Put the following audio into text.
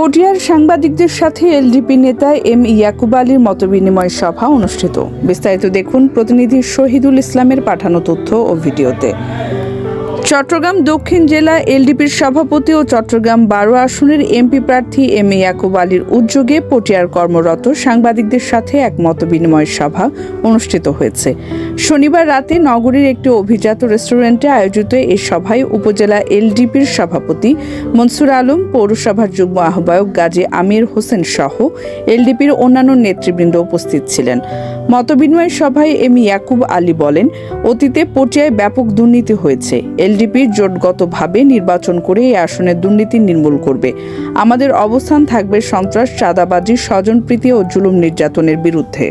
পটিয়ার সাংবাদিকদের সাথে এলডিপি নেতা এম ইয়াকুব আলীর মতবিনিময় সভা অনুষ্ঠিত। বিস্তারিত দেখুন প্রতিনিধি শহীদুল ইসলামের পাঠানো তথ্য ও ভিডিওতে। চট্টগ্রাম দক্ষিণ জেলা এলডিপির সভাপতি ও চট্টগ্রাম বারো আসনের এমপি প্রার্থী এম এ ইয়াকুব আলীর উদ্যোগে পটিয়ার কর্মরত সাংবাদিকদের সাথে এক মতবিনিময় সভা অনুষ্ঠিত হয়েছে। শনিবার রাতে নগরীর একটি অভিজাত রেস্টুরেন্টে আয়োজিত এই সভায় উপজেলা এলডিপির সভাপতি মনসুর আলম, পৌরসভার যুগ্ম আহ্বায়ক গাজী আমির হোসেন সহ এলডিপির অন্যান্য নেতৃবৃন্দ উপস্থিত ছিলেন। মতবিনিময় সভায় এম ইয়াকুব আলী বলেন, অতীতে পটিয়ায় ব্যাপক দুর্নীতি হয়েছে। এলডিপি জোটগতভাবে নির্বাচন করে এই আসনের দুর্নীতি নির্মূল করবে। আমাদের অবস্থান থাকবে সন্ত্রাস, চাঁদাবাজি, স্বজনপ্রীতি ও জুলুম নির্যাতনের বিরুদ্ধে।